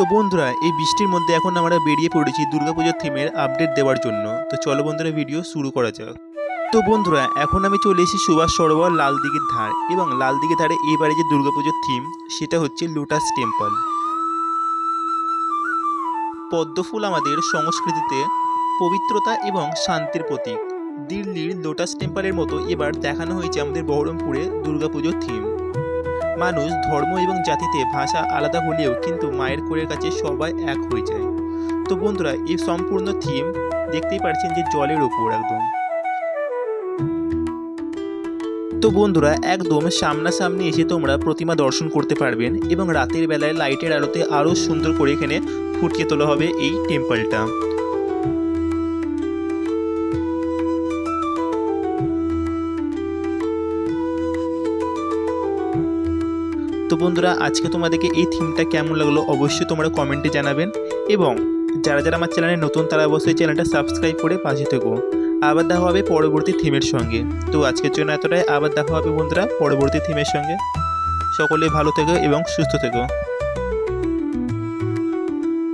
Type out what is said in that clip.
তো বন্ধুরা, এই বৃষ্টির মধ্যে এখন আমরা বেরিয়ে পড়েছি দুর্গাপুজোর থিমের আপডেট দেওয়ার জন্য। তো চলো বন্ধুরা ভিডিও শুরু করা যাক। তো বন্ধুরা, এখন আমি চলে এসেছি সুভাষ সরোবর লাল দিঘির ধার এবং লাল দিঘির ধারে এবারে যে দুর্গাপুজোর থিম সেটা হচ্ছে লোটাস টেম্পল পদ্মফুল আমাদের সংস্কৃতিতে পবিত্রতা এবং শান্তির প্রতীক। দিল্লির লোটাস টেম্পলের মতো এবার দেখানো হয়েছে আমাদের বহরমপুরে দুর্গাপুজোর থিম মানুষ ধর্ম এবং জাতিতে ভাষা আলাদা হলেও কিন্তু মায়ের কোলের কাছে সবাই এক হয়ে যায়। তো বন্ধুরা, এই সম্পূর্ণ থিম দেখতেই পাচ্ছেন যে জলের ওপর একদম। তো বন্ধুরা, একদম সামনাসামনি এসে তোমরা প্রতিমা দর্শন করতে পারবেন এবং রাতের বেলায় লাইটের আলোতে আরও সুন্দর করে এখানে ফুটিয়ে তোলা হবে এই টেম্পলটা তো বন্ধুরা, আজকে তোমাদেরকে এই থিমটা কেমন লাগল অবশ্যই তোমরা কমেন্টে জানাবেন। এবং যারা যারা আমার চ্যানেলে নতুন, তারা অবশ্যই চ্যানেলটা সাবস্ক্রাইব করে পাশে থেকো। আবার দেখা হবে পরবর্তী থিমের সঙ্গে। তো আজকের জন্য এতটাই। আবার দেখা হবে বন্ধুরা পরবর্তী থিমের সঙ্গে। সকলে ভালো থেকো এবং সুস্থ থেকো।